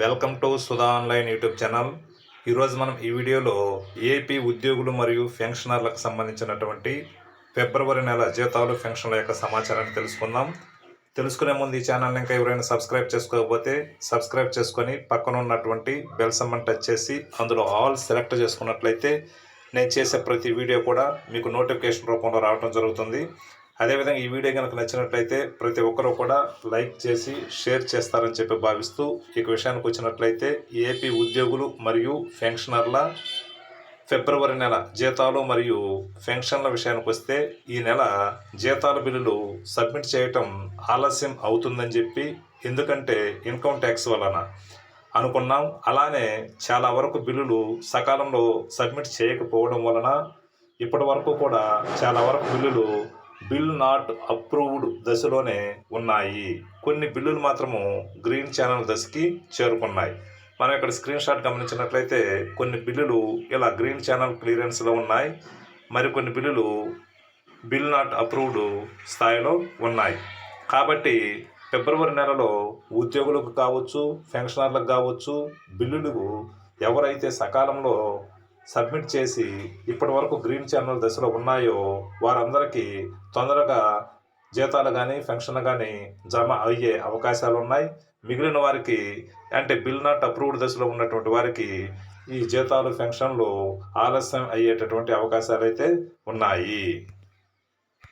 Welcome to Sudha online YouTube channel. ఈరోజు మనం ఈ వీడియోలో ఏపీ ఉద్యోగులు మరియు పెన్షనర్లకు సంబంధించినటువంటి ఫిబ్రవరి నెల జీతాలు పెన్షన్ల యొక్క సమాచారాన్ని తెలుసుకుందాం. తెలుసుకునే ముందు ఈ ఛానల్ని ఇంకా ఎవరైనా సబ్స్క్రైబ్ చేసుకోకపోతే సబ్స్క్రైబ్ చేసుకొని పక్కన ఉన్నటువంటి బెల్ సమ్మన్ టచ్ చేసి అందులో ఆల్ సెలెక్ట్ చేసుకున్నట్లయితే నేను చేసే ప్రతి వీడియో కూడా మీకు నోటిఫికేషన్ రూపంలో రావడం జరుగుతుంది. అదేవిధంగా ఈ వీడియో కనుక నచ్చినట్లయితే ప్రతి ఒక్కరూ కూడా లైక్ చేసి షేర్ చేస్తారని చెప్పి భావిస్తూ ఇక విషయానికి వచ్చినట్లయితే ఏపీ ఉద్యోగులు మరియు పెన్షనర్ల ఫిబ్రవరి నెల జీతాలు మరియు పెన్షన్ల విషయానికి వస్తే ఈ నెల జీతాల బిల్లులు సబ్మిట్ చేయటం ఆలస్యం అవుతుందని చెప్పి ఎందుకంటే ఇన్కమ్ ట్యాక్స్ వలన అనుకున్నాం. అలానే చాలా వరకు బిల్లులు సకాలంలో సబ్మిట్ చేయకపోవడం వలన ఇప్పటి వరకు కూడా చాలా వరకు బిల్లులు బిల్ నాట్ అప్రూవ్డ్ దశలోనే ఉన్నాయి. కొన్ని బిల్లులు మాత్రము గ్రీన్ ఛానల్ దశకి చేరుకున్నాయి. మనం ఇక్కడ స్క్రీన్ షాట్ గమనించినట్లయితే కొన్ని బిల్లులు ఇలా గ్రీన్ ఛానల్ క్లియరెన్స్లో ఉన్నాయి. మరికొన్ని బిల్లులు బిల్ నాట్ అప్రూవ్డ్ స్థాయిలో ఉన్నాయి. కాబట్టి ఫిబ్రవరి నెలలో ఉద్యోగులకు కావచ్చు పెన్షనర్లకు కావచ్చు బిల్లులు ఎవరైతే సకాలంలో సబ్మిట్ చేసి ఇప్పటి వరకు గ్రీన్ ఛానల్ దశలో ఉన్నాయో వారందరికీ తొందరగా జీతాలు కానీ పెన్షన్ కానీ జమ అయ్యే అవకాశాలు ఉన్నాయి. మిగిలిన వారికి అంటే బిల్ నాట్ అప్రూవ్డ్ దశలో ఉన్నటువంటి వారికి ఈ జీతాలు పెన్షన్లు ఆలస్యం అయ్యేటటువంటి అవకాశాలు అయితే ఉన్నాయి.